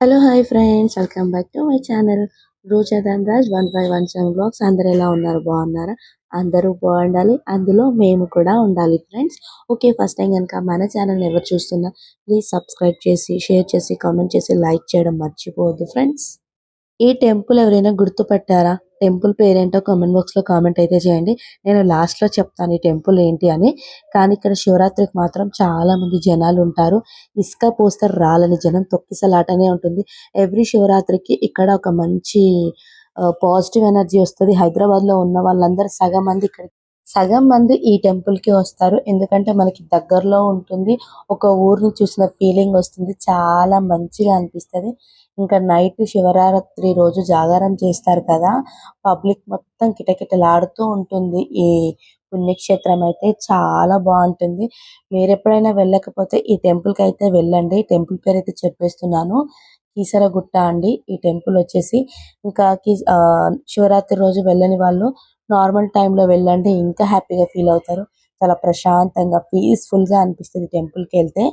Hello hi friends welcome back to my channel Roja Raj one by one seven blogs అందరు ఎలా ఉన్నారు? బాగున్నారా? అందరూ బాగుండాలి. అందులో మేము కూడా ఉండాలి ఫ్రెండ్స్ ఓకే ఫస్ట్ టైం కనుక మన ఛానల్ ఎవరు చూస్తున్నా ప్లీజ్ సబ్స్క్రైబ్ చేసి షేర్ చేసి కామెంట్ చేసి లైక్ చేయడం మర్చిపోవద్దు ఫ్రెండ్స్ ఈ టెంపుల్ ఎవరైనా గుర్తుపట్టారా? టెంపుల్ పేరేంటో కామెంట్ బాక్స్లో కామెంట్ అయితే చేయండి. నేను లాస్ట్లో చెప్తాను ఈ టెంపుల్ ఏంటి అని. కానీ ఇక్కడ శివరాత్రికి మాత్రం చాలా మంది జనాలు ఉంటారు. ఇసుక పోస్తారు రాలని జనం తొక్కిసలాటనే ఉంటుంది. ఎవ్రీ శివరాత్రికి ఇక్కడ ఒక మంచి పాజిటివ్ ఎనర్జీ వస్తుంది. హైదరాబాద్లో ఉన్న వాళ్ళందరూ సగం మంది ఇక్కడ సగం మంది ఈ టెంపుల్కి వస్తారు. ఎందుకంటే మనకి దగ్గరలో ఉంటుంది. ఒక ఊరిని చూసిన ఫీలింగ్ వస్తుంది. చాలా మంచిగా అనిపిస్తది. ఇంకా నైట్ శివరాత్రి రోజు జాగారం చేస్తారు కదా పబ్లిక్ మొత్తం కిటకిటలాడుతూ ఉంటుంది. ఈ పుణ్యక్షేత్రం అయితే చాలా బాగుంటుంది. మీరు ఎప్పుడైనా వెళ్ళకపోతే ఈ టెంపుల్కి అయితే వెళ్ళండి టెంపుల్ పేరు అయితే చెప్పేస్తున్నాను. కీసరగుట్ట అండి. ఈ టెంపుల్ వచ్చేసి ఇంకా శివరాత్రి రోజు వెళ్ళని వాళ్ళు నార్మల్ టైంలో వెళ్ళండి. ఇంకా హ్యాపీగా ఫీల్ అవుతారు. చాలా ప్రశాంతంగా పీస్ఫుల్గా అనిపిస్తుంది టెంపుల్కి వెళ్తే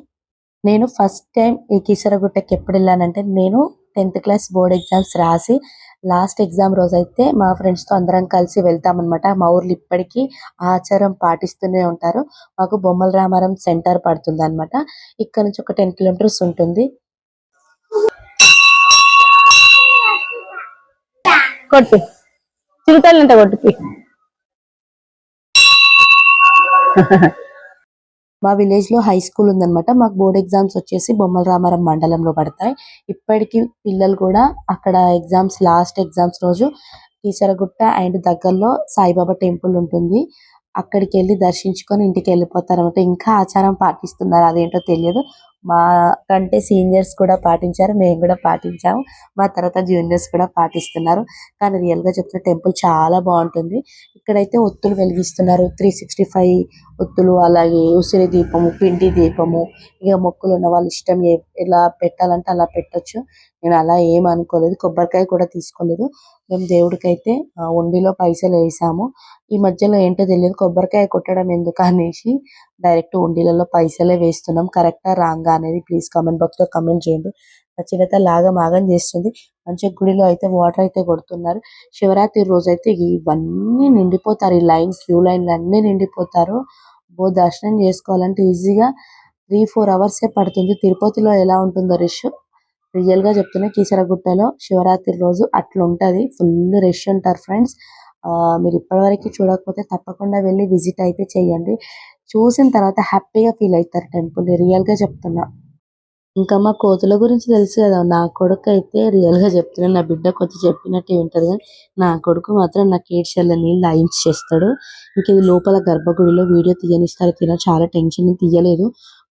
నేను ఫస్ట్ టైం ఈ కీసరగుట్టకి ఎప్పుడు వెళ్ళానంటే నేను టెన్త్ క్లాస్ బోర్డ్ ఎగ్జామ్స్ రాసి లాస్ట్ ఎగ్జామ్ రోజు అయితే మా ఫ్రెండ్స్తో అందరం కలిసి వెళ్తాం అనమాట మా ఊర్లో ఇప్పటికీ ఆచారం పాటిస్తూనే ఉంటారు. మాకు బొమ్మల రామారం సెంటర్ పడుతుంది అనమాట ఇక్కడ నుంచి ఒక టెన్ కిలోమీటర్స్ ఉంటుంది. కొట్టు. చిరుతల్లంట కొట్టు మా విలేజ్లో హై స్కూల్ ఉందనమాట మాకు బోర్డ్ ఎగ్జామ్స్ వచ్చేసి బొమ్మల రామారం మండలంలో పడతాయి. ఇప్పటికీ పిల్లలు కూడా అక్కడ ఎగ్జామ్స్ లాస్ట్ ఎగ్జామ్స్ రోజు కీసరగుట్ట అండ్ దగ్గరలో సాయిబాబా టెంపుల్ ఉంటుంది. అక్కడికి వెళ్ళి దర్శించుకొని ఇంటికి వెళ్ళిపోతారు అనమాట ఇంకా ఆచారం పాటిస్తున్నారు అదేంటో తెలియదు. మా కంటే సీనియర్స్ కూడా పాటించారు మేము కూడా పాటించాము. మా తర్వాత జూనియర్స్ కూడా పాటిస్తున్నారు. కానీ రియల్గా చెప్తున్న టెంపుల్ చాలా బాగుంటుంది. ఇక్కడైతే ఒత్తులు వెలిగిస్తున్నారు. త్రీ సిక్స్టీ ఫైవ్ ఒత్తులు అలాగే ఉసిరి దీపము పిండి దీపము ఇక మొక్కులు ఉన్న వాళ్ళ ఇష్టం ఎలా పెట్టాలంటే అలా పెట్టొచ్చు. నేను అలా ఏం అనుకోలేదు. కొబ్బరికాయ కూడా తీసుకోలేదు. మేము దేవుడికి అయితే ఉండిలో పైసలు వేసాము. ఈ మధ్యలో ఏంటో తెలియదు. కొబ్బరికాయ కొట్టడం ఎందుకు అనేసి డైరెక్ట్ ఉండిలలో పైసలే వేస్తున్నాం. కరెక్టా రాంగా అనేది ప్లీజ్ కామెంట్ బాక్స్లో కమెంట్ చేయండి. చిన్నత లాగా మాగం చేస్తుంది. మంచిగా గుడిలో అయితే వాటర్ అయితే కొడుతున్నారు. శివరాత్రి రోజు అయితే ఇవన్నీ నిండిపోతారు. ఈ లైన్ క్యూ లైన్లు అన్ని నిండిపోతారు. బో దర్శనం చేసుకోవాలంటే ఈజీగా త్రీ ఫోర్ అవర్స్ ఏ పడుతుంది. తిరుపతిలో ఎలా ఉంటుందో రిష్? రియల్గా చెప్తున్నా కీసరగుట్టలో శివరాత్రి రోజు అట్లా ఫుల్ రష్ ఉంటారు ఫ్రెండ్స్ మీరు ఇప్పటివరకు చూడకపోతే తప్పకుండా వెళ్ళి విజిట్ అయితే చేయండి. చూసిన తర్వాత హ్యాపీగా ఫీల్ అవుతారు టెంపుల్ రియల్గా చెప్తున్నా. ఇంకా మా కోతుల గురించి తెలుసు కదా నా కొడుకు అయితే రియల్గా చెప్తున్నా. నా బిడ్డ కొద్ది చెప్పినట్టు వింటది కానీ నా కొడుకు మాత్రం నాకు ఏడ్చేళ్ళ నీళ్ళు ఆయించి చేస్తాడు. ఇంక ఇది లోపల గర్భగుడిలో వీడియో తీయనిస్తారు తిన చాలా టెన్షన్ తీయలేదు.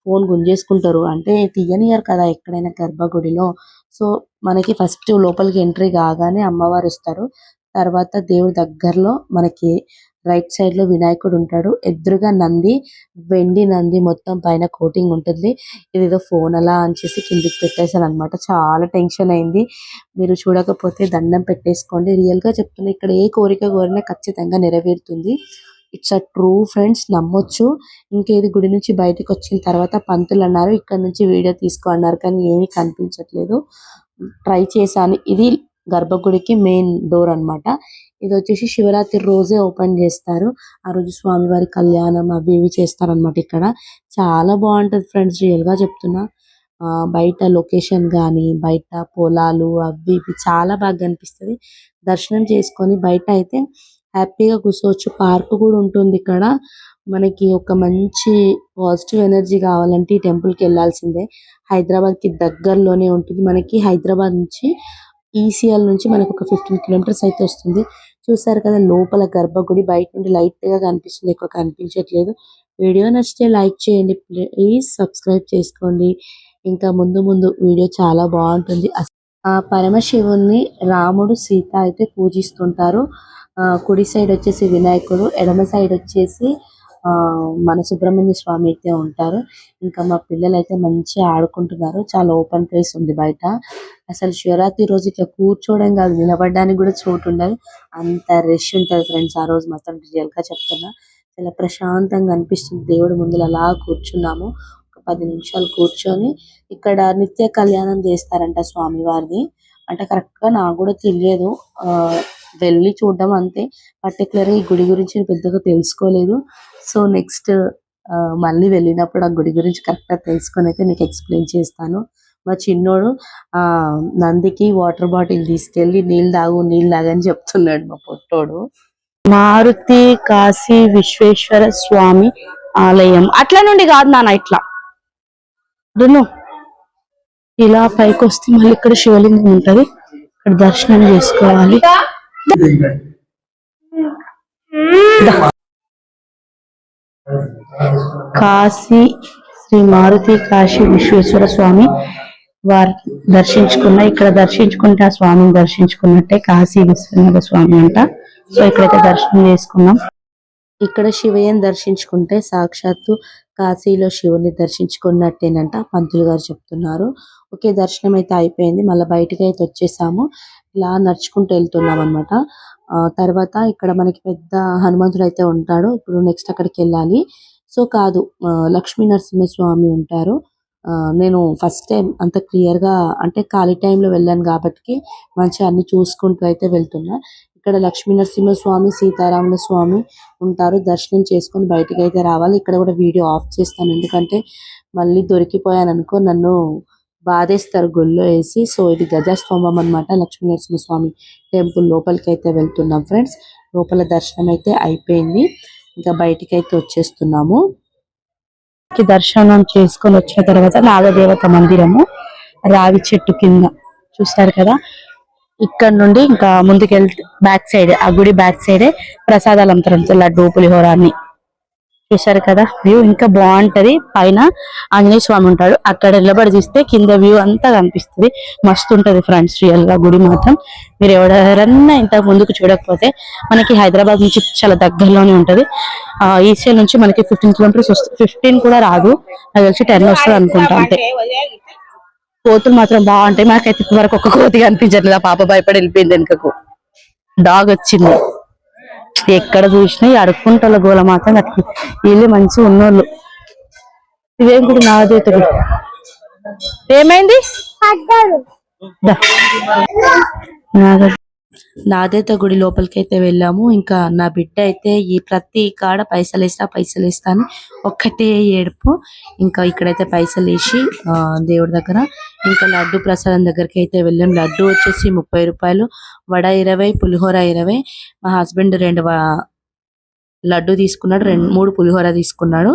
ఫోన్ గుంజేసుకుంటారు. అంటే తీయనియరు కదా ఎక్కడైనా గర్భగుడిలో. సో మనకి ఫస్ట్ లోపలికి ఎంట్రీ కాగానే అమ్మవారు ఇస్తారు తర్వాత దేవుడి దగ్గరలో మనకి రైట్ సైడ్లో వినాయకుడు ఉంటాడు. ఎదురుగా నంది వెండి నంది మొత్తం పైన కోటింగ్ ఉంటుంది. ఇదేదో ఫోన్ అలా అని చేసి కిందికి పెట్టేశాను అనమాట చాలా టెన్షన్ అయింది. మీరు చూడకపోతే దండం పెట్టేసుకోండి. రియల్గా చెప్తున్నా ఇక్కడ ఏ కోరిక కోరినా ఖచ్చితంగా నెరవేరుతుంది. ఇట్స్ అ ట్రూ ఫ్రెండ్స్ నమ్మొచ్చు. ఇంకేది గుడి నుంచి బయటకు వచ్చిన తర్వాత పంతులు అన్నారు ఇక్కడ నుంచి వీడియో తీసుకో అన్నారు. కానీ ఏమీ కనిపించట్లేదు. ట్రై చేశాను. ఇది గర్భగుడికి మెయిన్ డోర్ అనమాట ఇది వచ్చేసి శివరాత్రి రోజే ఓపెన్ చేస్తారు. ఆ రోజు స్వామివారి కళ్యాణం అవి ఇవి చేస్తారనమాట ఇక్కడ. చాలా బాగుంటది ఫ్రెండ్స్ రియల్గా చెప్తున్నా. బయట లొకేషన్ కానీ బయట పొలాలు అవి ఇవి చాలా బాగా కనిపిస్తుంది. దర్శనం చేసుకొని బయట అయితే హ్యాపీగా కూర్చోవచ్చు. పార్క్ కూడా ఉంటుంది ఇక్కడ. మనకి ఒక మంచి పాజిటివ్ ఎనర్జీ కావాలంటే ఈ టెంపుల్కి వెళ్ళాల్సిందే హైదరాబాద్కి దగ్గరలోనే ఉంటుంది. మనకి హైదరాబాద్ నుంచి ఈసీఎల్ నుంచి మనకు ఒక ఫిఫ్టీన్ కిలోమీటర్స్ అయితే వస్తుంది. చూసారు కదా లోపల గర్భగుడి బయట నుండి లైట్గా కనిపిస్తుంది. ఎక్కువ కనిపించట్లేదు. వీడియో నచ్చితే లైక్ చేయండి. ప్లీజ్ సబ్స్క్రైబ్ చేసుకోండి. ఇంకా ముందు ముందు వీడియో చాలా బాగుంటుంది. ఆ పరమశివుణ్ణి రాముడు సీత అయితే పూజిస్తుంటారు. కుడి సైడ్ వచ్చేసి వినాయకుడు ఎడమ సైడ్ వచ్చేసి ఆ మన సుబ్రహ్మణ్య స్వామి అయితే ఉంటారు. ఇంకా మా పిల్లలు అయితే మంచిగా ఆడుకుంటున్నారు. చాలా ఓపెన్ ప్లేస్ ఉంది బయట. అసలు శివరాత్రి రోజు ఇట్లా కూర్చోవడం కాదు నిలబడడానికి కూడా చోటు ఉండదు. అంత రష్ ఉంటది ఫ్రెండ్స్ ఆ రోజు మాత్రం రియల్గా చెప్తున్నా. చాలా ప్రశాంతంగా అనిపిస్తుంది. దేవుడి ముందు అలా కూర్చున్నాము. ఒక పది నిమిషాలు కూర్చొని ఇక్కడ నిత్య కళ్యాణం చేస్తారంట స్వామివారిది అంటే కరెక్ట్గా నాకు కూడా తెలియదు. ఆ వెళ్ళి చూడడం అంతే. పర్టికులర్గా ఈ గుడి గురించి పెద్దగా తెలుసుకోలేదు. సో నెక్స్ట్ మళ్ళీ వెళ్ళినప్పుడు ఆ గుడి గురించి కరెక్ట్గా తెలుసుకొని అయితే మీకు ఎక్స్ప్లెయిన్ చేస్తాను. మా చిన్నోడు ఆ నందికి వాటర్ బాటిల్ తీసుకెళ్ళి నీళ్ళు తాగు నీళ్ళు తాగని చెప్తున్నాడు మా పొట్టోడు. మారుతి కాశీ విశ్వేశ్వర స్వామి ఆలయం. అట్లా నుండి కాదు నాన్న ఇట్లా. దున్ను ఇలా పైకి వస్తే మళ్ళీ ఇక్కడ శివలింగం ఉంటుంది. ఇక్కడ దర్శనం చేసుకోవాలి. కాశీ శ్రీ మారుతి కాశీ విశ్వేశ్వర స్వామి వారు దర్శించుకున్న ఇక్కడ దర్శించుకుంటే ఆ స్వామిని దర్శించుకున్నట్టే కాశీ విశ్వనాథ స్వామి అంట. సో ఇక్కడైతే దర్శనం చేసుకున్నాం. ఇక్కడ శివయ్యని దర్శించుకుంటే సాక్షాత్తు కాశీలో శివుని దర్శించుకున్నట్టేనంట పంతులు గారు చెప్తున్నారు. ఓకే దర్శనం అయితే అయిపోయింది. మళ్ళీ బయటకి అయితే వచ్చేసాము. ఇలా నడుచుకుంటూ వెళ్తున్నాం అనమాట తర్వాత ఇక్కడ మనకి పెద్ద హనుమంతుడు అయితే ఉంటాడు. ఇప్పుడు నెక్స్ట్ అక్కడికి వెళ్ళాలి. సో కాదు లక్ష్మీ నరసింహస్వామి ఉంటారు. ఆ, నేను ఫస్ట్ టైం అంత క్లియర్గా అంటే ఖాళీ టైంలో వెళ్ళాను కాబట్టి మంచిగా అన్ని చూసుకుంటూ అయితే వెళ్తున్నా. ఇక్కడ లక్ష్మీ నరసింహ స్వామి సీతారాముల స్వామి ఉంటారు. దర్శనం చేసుకొని బయటకు అయితే రావాలి. ఇక్కడ కూడా వీడియో ఆఫ్ చేస్తాను. ఎందుకంటే మళ్ళీ దొరికిపోయాను అనుకో నన్ను బాధేస్తారు గుళ్ళో వేసి. సో ఇది గజస్తంభం అన్నమాట. లక్ష్మీ నరసింహస్వామి టెంపుల్ లోపలికి అయితే వెళ్తున్నాం ఫ్రెండ్స్. లోపల దర్శనం అయితే అయిపోయింది. ఇంకా బయటికి అయితే వచ్చేస్తున్నాము దర్శనం చేసుకొని వచ్చిన తర్వాత నాగదేవత మందిరము రావి చెట్టు కింద. చూస్తారు కదా? ఇక్కడ నుండి ఇంకా ముందుకెళ్తే బ్యాక్ సైడ్ ఆ గుడి బ్యాక్ సైడే ప్రసాదాలు అమ్ముతారు. లడ్డు పులిహోర అన్ని. చూసారు కదా వ్యూ ఇంకా బాగుంటది. పైన ఆంజనేయ స్వామి ఉంటాడు. అక్కడ నిలబడి చూస్తే కింద వ్యూ అంతా కనిపిస్తుంది. మస్తు ఉంటది ఫ్రెండ్స్ రియల్గా గుడి మాత్రం. మీరు ఎవరెవరన్నా ఇంత ముందుకు చూడకపోతే మనకి హైదరాబాద్ నుంచి చాలా దగ్గరలోనే ఉంటది. ఆ ఈసీఎల్ నుంచి మనకి ఫిఫ్టీన్ కిలోమీటర్స్ వస్తుంది ఫిఫ్టీన్ కూడా రాదు. అది వచ్చి టెన్ వస్తుంది అనుకుంటా అంతే. కోతులు మాత్రం బాగుంటాయి. మాకైతే ఇప్పటి వరకు ఒక్క కోతి కనిపించట్లేదు. ఆ పాప భయపడి వెళ్ళిపోయింది వెనుకకు. డాగ్ వచ్చింది. ఎక్కడ చూసినా ఈ అడుక్కుంటల గోల మాత్రం అట్లా. వీళ్ళు మంచి ఉన్నోళ్ళు. ఇవేం కూడా నాదేతడు ఏమైంది? నాదేత గుడి లోపలికి అయితే వెళ్ళాము. ఇంకా నా బిడ్డ అయితే ఈ ప్రతి కాడ పైసలు వేస్తా పైసలు వేస్తా అని ఒక్కటే ఏడుపు. ఇంకా ఇక్కడైతే పైసలు వేసి ఆ, దేవుడి దగ్గర ఇంకా లడ్డు ప్రసాదం దగ్గరికి అయితే వెళ్ళాం. లడ్డు వచ్చేసి ముప్పై రూపాయలు వడ ఇరవై పులిహోర ఇరవై. మా హస్బెండ్ రెండు లడ్డు తీసుకున్నాడు రెండు మూడు పులిహోర తీసుకున్నాడు.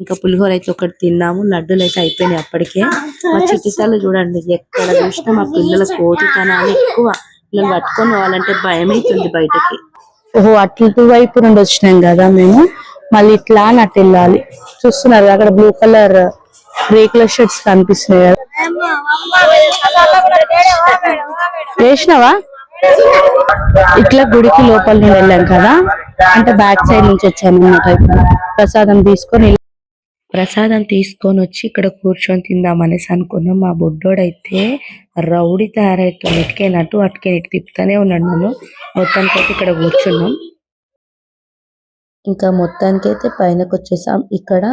ఇంకా పులిహోర అయితే ఒకటి తిన్నాము. లడ్డూలు అయితే అయిపోయినాయి అప్పటికే. మా చిట్టితల్లి చూడండి ఎక్కడ చూసినా మా పిల్లల కోతితనాలు ఎక్కువ. పిల్లలు పట్టుకొని పోవాలంటే భయం అవుతుంది బయటకి. ఓహో అటు వైపు నుండి వచ్చినాం కదా మేము. మళ్ళీ ఇట్లా అని అటు వెళ్ళాలి. చూస్తున్నారు అక్కడ బ్లూ కలర్ రేకుల షర్ట్స్ కనిపిస్తున్నాయి కదా. వేసినావా? ఇట్లా గుడికి లోపల నుండి వెళ్ళాం కదా. అంటే బ్యాక్ సైడ్ నుంచి వచ్చాను అన్నమాట ఇప్పుడు. ప్రసాదం తీసుకొని ప్రసాదం తీసుకొని వచ్చి ఇక్కడ కూర్చొని తిందాం అనేసి అనుకున్నాం. మా బుడ్డోడైతే రౌడీ తయారైతే ఇటుకేనట్టు అటుకే ఇటు తిప్పుతానే ఉన్నాడు నన్ను. మొత్తానికైతే ఇక్కడ కూర్చున్నాం. ఇంకా మొత్తానికైతే పైనకి వచ్చేసాం. ఇక్కడ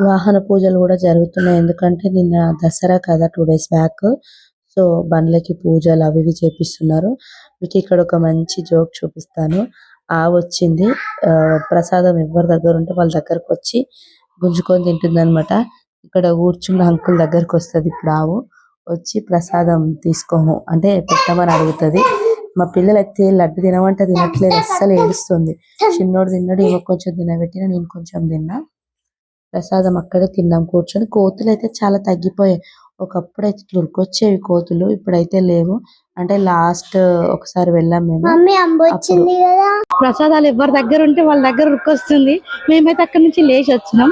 వాహన పూజలు కూడా జరుగుతున్నాయి. ఎందుకంటే నిన్న దసరా కదా టూ డేస్ బ్యాక్. సో బండ్లకి పూజలు అవి ఇవి చేపిస్తున్నారు. మీకు ఇక్కడ ఒక మంచి జోక్ చూపిస్తాను. ఆ వచ్చింది. ఆ, ప్రసాదం ఎవరి దగ్గర ఉంటే వాళ్ళ దగ్గరకు వచ్చి గుంజుకొని తింటుంది అనమాట ఇక్కడ కూర్చున్న అంకుల్ దగ్గరకు వస్తది ఇప్పుడు ఆవు. వచ్చి ప్రసాదం తీసుకోము. అంటే పెట్టమని అడుగుతది. మా పిల్లలు అయితే లడ్డు తినమంటే తినట్లేదు. అస్సలు ఏడుస్తుంది. చిన్నోడు తిన్నాడు ఏమో కొంచెం తినబెట్టిన నేను కొంచెం తిన్నా. ప్రసాదం అక్కడ తిన్నాం కూర్చొని. కోతులు అయితే చాలా తగ్గిపోయాయి. ఒకప్పుడు అయితే ఉరికొచ్చేవి కోతులు ఇప్పుడైతే లేవు. అంటే లాస్ట్ ఒకసారి వెళ్ళాం మేము. ప్రసాదాలు ఎవరి దగ్గర ఉంటే వాళ్ళ దగ్గర ఉరికొస్తుంది మేమైతే అక్కడి నుంచి లేచి వచ్చినాం.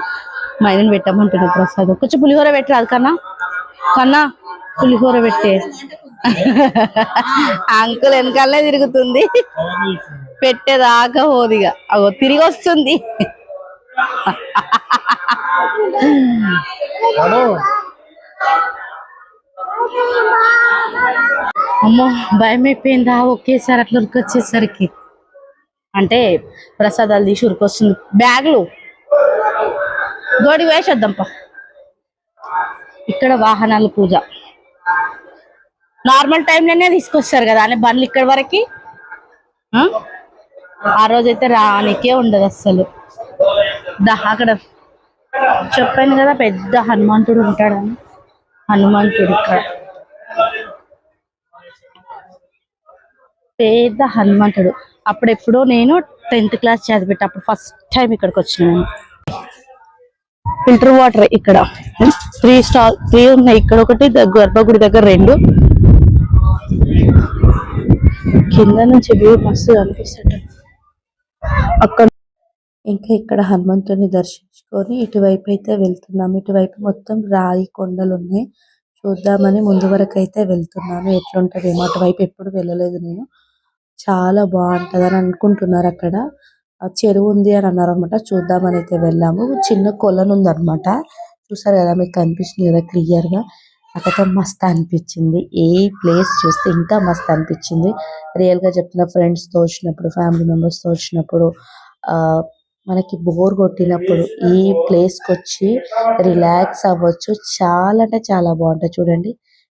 మా ఆయన పెట్టమంటున్నాం ప్రసాదం. కొంచెం పులిహోర పెట్టరాదు కన్నా. కన్నా పులిహోర పెట్టే. అంకుల్ వెనకాలనే తిరుగుతుంది. పెట్టేదాకా పోదిగా. అగో తిరిగి వస్తుంది. అమ్మో భయం అయిపోయిందా ఒకేసారి అట్లా ఉరికొచ్చేసరికి. అంటే ప్రసాదాలు తీసి ఉరికొస్తుంది. బ్యాగులు. గోడి వేసేద్దాంపా ఇక్కడ వాహనాల పూజ. నార్మల్ టైంలోనే తీసుకొస్తారు కదా అని బండ్లు ఇక్కడ వరకు? ఆ? ఆ రోజైతే రానికే ఉండదు అస్సలు. దా అక్కడ. చెప్పాను కదా పెద్ద హనుమంతుడు ఉంటాడని హనుమంతుడు ఇక్కడ. పెద్ద హనుమంతుడు. అప్పుడెప్పుడో నేను టెన్త్ క్లాస్ చదివేటప్పుడు ఫస్ట్ టైం ఇక్కడికి వచ్చినాను ఫిల్టర్ వాటర్ ఇక్కడ. Hmm? త్రీ స్టాల్ త్రీ ఉన్నాయి. ఇక్కడ ఒకటి గర్భగుడి దగ్గర రెండు. కింద నుంచి వ్యూ మస్తు అనిపిస్తుంది. అక్కడ ఇంకా ఇక్కడ హనుమంతుని దర్శించుకొని ఇటువైపు అయితే వెళ్తున్నాము ఇటువైపు మొత్తం రాయి కొండలు ఉన్నాయి. చూద్దామని ముందు వరకు అయితే వెళ్తున్నాను. ఎట్లుంటదేమో అటువైపు ఎప్పుడు వెళ్ళలేదు నేను. చాలా బాగుంటది అని అనుకుంటున్నారు అక్కడ. ఆ చెరువు ఉంది అని అన్నారు అనమాట చూద్దామని అయితే వెళ్ళాము. చిన్న కొలను ఉంది అనమాట చూసారు కదా మీకు కనిపిస్తుంది కదా క్లియర్గా. నాకైతే మస్తు అనిపించింది. ఏ ప్లేస్ చూస్తే ఇంకా మస్తు అనిపించింది. రియల్గా చెప్తున్నా ఫ్రెండ్స్తో వచ్చినప్పుడు ఫ్యామిలీ మెంబర్స్తో వచ్చినప్పుడు ఆ మనకి బోర్ కొట్టినప్పుడు ఈ ప్లేస్కి వచ్చి రిలాక్స్ అవ్వచ్చు. చాలా అంటే చాలా బాగుంటది చూడండి.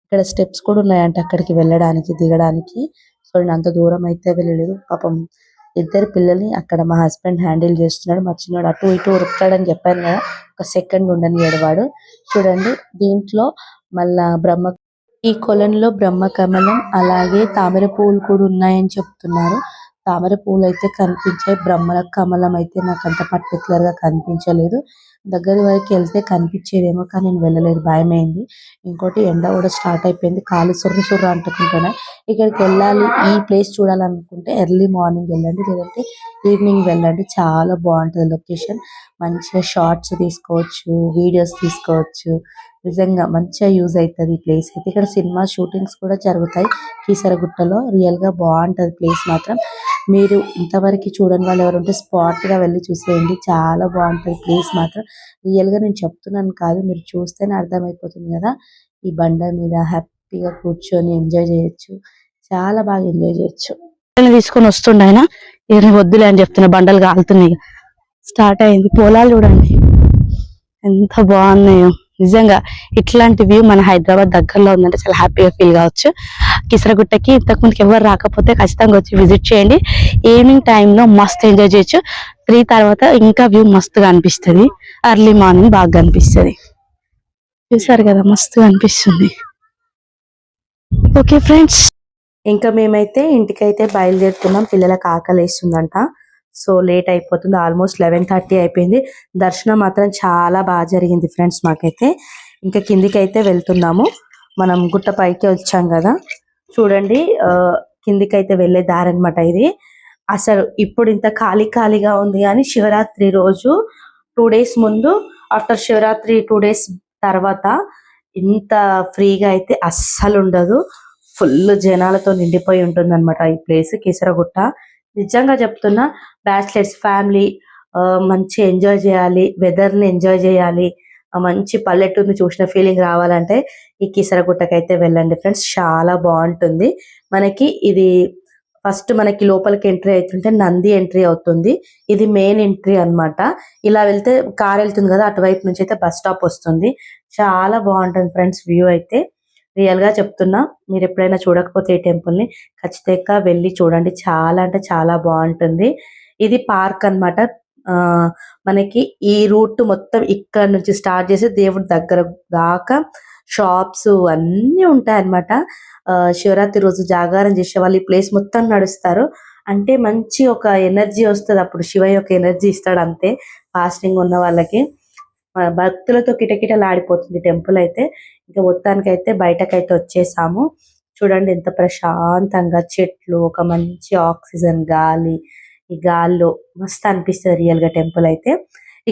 ఇక్కడ స్టెప్స్ కూడా ఉన్నాయంట అక్కడికి వెళ్ళడానికి దిగడానికి. సో నేను అంత దూరం అయితే వెళ్ళలేదు. పాపం ఇద్దరు పిల్లల్ని అక్కడ మా హస్బెండ్ హ్యాండిల్ చేస్తున్నాడు. మా చిన్నోడు అటు ఇటు ఉరుకుతాడని చెప్పాను కదా ఒక సెకండ్ ఉండని వాడు. చూడండి దీంట్లో మళ్ళా బ్రహ్మ ఈ కొలంలో బ్రహ్మ కమలం అలాగే తామర పువ్వులు కూడా ఉన్నాయని చెప్తున్నారు. తామర పువ్వులు అయితే కనిపించాయి. బ్రహ్మల కమలం అయితే నాకు అంత పర్టికులర్గా కనిపించలేదు. దగ్గర వరకు వెళ్తే కనిపించేదేమో కానీ నేను వెళ్ళలేదు. భయమైంది. ఇంకోటి ఎండ కూడా స్టార్ట్ అయిపోయింది. కాలు సుర్రు సుర్రు అంటుకుంటున్నాయి. ఇక్కడికి వెళ్ళాలి. ఈ ప్లేస్ చూడాలనుకుంటే ఎర్లీ మార్నింగ్ వెళ్ళండి. లేదంటే ఈవినింగ్ వెళ్ళండి. చాలా బాగుంటది లొకేషన్. మంచిగా షార్ట్స్ తీసుకోవచ్చు వీడియోస్ తీసుకోవచ్చు. నిజంగా మంచిగా యూజ్ అవుతుంది ఈ ప్లేస్ అయితే. ఇక్కడ సినిమా షూటింగ్స్ కూడా జరుగుతాయి. కీసరగుట్టలో రియల్గా ప్లేస్ మాత్రం. మీరు ఇంతవరకు చూడని వాళ్ళు ఎవరు ఉంటే స్పాట్గా వెళ్ళి చూసేయండి. చాలా బాగుంటది ప్లేస్ మాత్రం. రియల్గా నేను చెప్తున్నాను కాదు మీరు చూస్తేనే అర్థమైపోతుంది కదా. ఈ బండ మీద హ్యాపీగా కూర్చొని ఎంజాయ్ చేయొచ్చు. చాలా బాగా ఎంజాయ్ చేయొచ్చు. తీసుకొని వస్తుండ ఆయన. ఏమి వద్దులే అని చెప్తున్నా బండలు కాలుతున్నాయి. స్టార్ట్ అయింది. పొలాలు చూడండి. ఎంత బాగున్నాయో. నిజంగా ఇట్లాంటి వ్యూ మన హైదరాబాద్ దగ్గరలో ఉందంటే చాలా హ్యాపీగా ఫీల్ కావచ్చు. కిసరగుట్టకి ఇంతకుముందుకు ఎవరు రాకపోతే ఖచ్చితంగా వచ్చి విజిట్ చేయండి. ఈవినింగ్ టైంలో మస్తు ఎంజాయ్ చేయొచ్చు. త్రీ తర్వాత ఇంకా వ్యూ మస్తుగా అనిపిస్తుంది. అర్లీ మార్నింగ్ బాగా అనిపిస్తుంది. చూసారు కదా మస్తుగా అనిపిస్తుంది. ఓకే ఫ్రెండ్స్ ఇంకా మేమైతే ఇంటికైతే బయలుదేరుతున్నాం. పిల్లలకు ఆకలి వేస్తుందంట. సో లేట్ అయిపోతుంది. ఆల్మోస్ట్ లెవెన్ థర్టీ అయిపోయింది. దర్శనం మాత్రం చాలా బాగా జరిగింది ఫ్రెండ్స్ మాకైతే. ఇంకా కిందికి అయితే వెళ్తున్నాము. మనం గుట్ట పైకి వచ్చాం కదా. చూడండి కిందికి అయితే వెళ్ళే దారి అనమాట ఇది. అసలు ఇప్పుడు ఇంత ఖాళీ ఖాళీగా ఉంది కానీ శివరాత్రి రోజు టూ డేస్ ముందు ఆఫ్టర్ శివరాత్రి టూ డేస్ తర్వాత ఇంత ఫ్రీగా అయితే అస్సలు ఉండదు. ఫుల్ జనాలతో నిండిపోయి ఉంటుంది అనమాట ఈ ప్లేస్ కిసరగుట్ట. నిజంగా చెప్తున్నా బ్యాచిలర్స్ ఫ్యామిలీ మంచి ఎంజాయ్ చేయాలి వెదర్ని ఎంజాయ్ చేయాలి మంచి పల్లెటూరుని చూసిన ఫీలింగ్ రావాలంటే ఈ కీసరగుట్టకి అయితే వెళ్ళండి ఫ్రెండ్స్ చాలా బాగుంటుంది. మనకి ఇది ఫస్ట్ మనకి లోపలికి ఎంట్రీ అవుతుంటే నంది ఎంట్రీ అవుతుంది. ఇది మెయిన్ ఎంట్రీ అన్నమాట. ఇలా వెళ్తే కార్ వెళ్తుంది కదా అటువైపు నుంచి అయితే బస్ స్టాప్ వస్తుంది. చాలా బాగుంటుంది ఫ్రెండ్స్ వ్యూ అయితే. రియల్గా చెప్తున్నా మీరు ఎప్పుడైనా చూడకపోతే ఈ టెంపుల్ని ఖచ్చితంగా వెళ్ళి చూడండి. చాలా అంటే చాలా బాగుంటుంది. ఇది పార్క్ అన్నమాట. ఆ మనకి ఈ రూట్ మొత్తం ఇక్కడ నుంచి స్టార్ట్ చేసి దేవుడి దగ్గర దాకా షాప్స్ అన్నీ ఉంటాయి అన్నమాట ఆ, శివరాత్రి రోజు జాగారం చేసే వాళ్ళు ఈ ప్లేస్ మొత్తం నడుస్తారు. అంటే మంచి ఒక ఎనర్జీ వస్తుంది అప్పుడు శివ యొక్క ఎనర్జీ ఇస్తాడు అంతే ఫాస్టింగ్ ఉన్న వాళ్ళకి. భక్తులతో కిటకిటలాడిపోతుంది టెంపుల్ అయితే. ఇంకా మొత్తానికి అయితే బయటకైతే వచ్చేసాము. చూడండి ఎంత ప్రశాంతంగా చెట్లు ఒక మంచి ఆక్సిజన్ గాలి ఈ గాల్లో మస్తు అనిపిస్తుంది రియల్గా టెంపుల్ అయితే.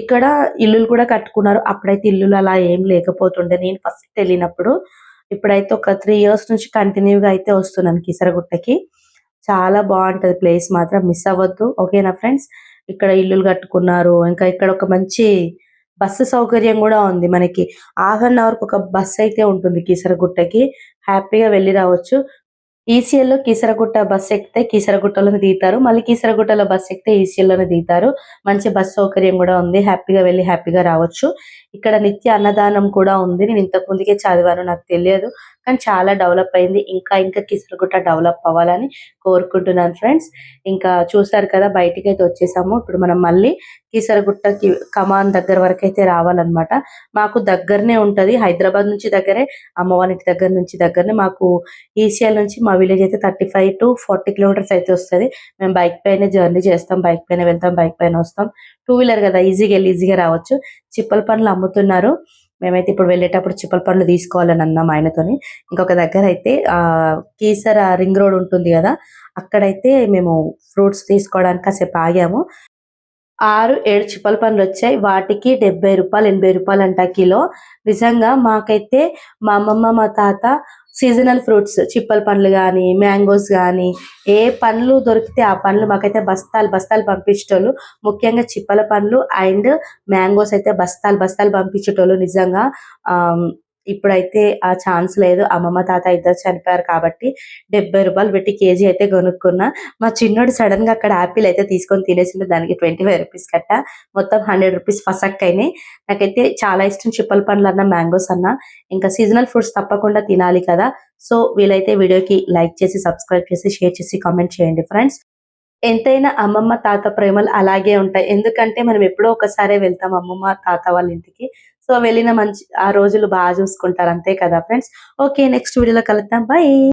ఇక్కడ ఇల్లులు కూడా కట్టుకున్నారు. అప్పుడైతే ఇల్లులు అలా ఏం లేకపోతుండే. నేను ఫస్ట్ వెళ్ళినప్పుడు ఇప్పుడైతే ఒక త్రీ ఇయర్స్ నుంచి కంటిన్యూగా అయితే వస్తున్నాను కిసరగుట్టకి. చాలా బాగుంటది ప్లేస్ మాత్రం. మిస్ అవ్వద్దు. ఓకేనా ఫ్రెండ్స్ ఇక్కడ ఇల్లులు కట్టుకున్నారు. ఇంకా ఇక్కడ ఒక మంచి బస్సు సౌకర్యం కూడా ఉంది మనకి. హాఫ్ అన్ అవర్ ఒక బస్సు అయితే ఉంటుంది కీసరగుట్టకి. హ్యాపీగా వెళ్ళి రావచ్చు. ఈసీఎల్లో కీసరగుట్ట బస్ ఎక్కితే కీసరగుట్టలోనే దిగుతారు. మళ్ళీ కీసరగుట్టలో బస్ ఎక్కితే ఈసీఎల్లోనే దిగుతారు. మంచి బస్ సౌకర్యం కూడా ఉంది. హ్యాపీగా వెళ్ళి హ్యాపీగా రావచ్చు. ఇక్కడ నిత్య అన్నదానం కూడా ఉంది. నేను ఇంతకు ముందుకే చదివాను నాకు తెలియదు. కానీ చాలా డెవలప్ అయింది. ఇంకా ఇంకా కిసరగుట్ట డెవలప్ అవ్వాలని కోరుకుంటున్నాను ఫ్రెండ్స్. ఇంకా చూసారు కదా బయటికి అయితే వచ్చేసాము. ఇప్పుడు మనం మళ్ళీ కీసరగుట్టకి కమాన్ దగ్గర వరకు అయితే రావాలన్నమాట. మాకు దగ్గరనే ఉంటది. హైదరాబాద్ నుంచి దగ్గరే అమ్మవారి ఇంటి దగ్గర నుంచి దగ్గరనే. మాకు ఈసీఎల్ నుంచి మా విలేజ్ అయితే thirty five to forty kilometres అయితే వస్తది. మేము బైక్ పైన జర్నీ చేస్తాం. బైక్ పైన వెళ్తాం బైక్ పైన వస్తాం. టూ వీలర్ కదా ఈజీగా వెళ్ళి ఈజీగా రావచ్చు. చిప్పల పనులు అమ్ముతున్నారు. మేమైతే ఇప్పుడు వెళ్ళేటప్పుడు చిప్పల పండ్లు తీసుకోవాలని అన్నాం ఆయనతోని. ఇంకొక దగ్గర అయితే ఆ కీసర రింగ్ రోడ్ ఉంటుంది కదా అక్కడైతే మేము ఫ్రూట్స్ తీసుకోవడానికి కాసేపు ఆగాము. ఆరు ఏడు చిప్పల పండ్లు వచ్చాయి. వాటికి డెబ్బై రూపాయలు ఎనభై రూపాయలు అంట కిలో. నిజంగా మాకైతే మా అమ్మమ్మ మా తాత సీజనల్ ఫ్రూట్స్ చిప్పల పండ్లు కానీ మ్యాంగోస్ కానీ ఏ పండ్లు దొరికితే ఆ పండ్లు మాకైతే బస్తాలు బస్తాలు పంపించేటోళ్ళు. ముఖ్యంగా చిప్పల పండ్లు అండ్ మ్యాంగోస్ అయితే బస్తాలు బస్తాలు పంపించేటోళ్ళు నిజంగా. ఆ ఇప్పుడైతే ఆ ఛాన్స్ లేదు. అమ్మమ్మ తాత ఇద్దరు చనిపోయారు కాబట్టి డెబ్బై రూపాయలు పెట్టి కేజీ అయితే కొనుక్కున్నా. మా చిన్నోడు సడన్గా అక్కడ యాపిల్ అయితే తీసుకొని తినేసిండు. దానికి ట్వంటీ ఫైవ్ రూపీస్ కట్ట. మొత్తం హండ్రెడ్ రూపీస్ ఫసక్ అయినాయి. నాకైతే చాలా ఇష్టం చిప్పల పండ్లు అన్న మ్యాంగోస్ అన్న. ఇంకా సీజనల్ ఫ్రూట్స్ తప్పకుండా తినాలి కదా. సో వీలైతే వీడియోకి లైక్ చేసి సబ్స్క్రైబ్ చేసి షేర్ చేసి కామెంట్ చేయండి ఫ్రెండ్స్. ఎంతైనా అమ్మమ్మ తాత ప్రేమలు అలాగే ఉంటాయి. ఎందుకంటే మనం ఎప్పుడో ఒకసారి వెళ్తాం అమ్మమ్మ తాత వాళ్ళ ఇంటికి. సో వెళ్ళిన మంచి ఆ రోజులు బాగా చూసుకుంటారు. అంతే కదా ఫ్రెండ్స్? ఓకే నెక్స్ట్ వీడియోలో కలుద్దాం. బాయ్!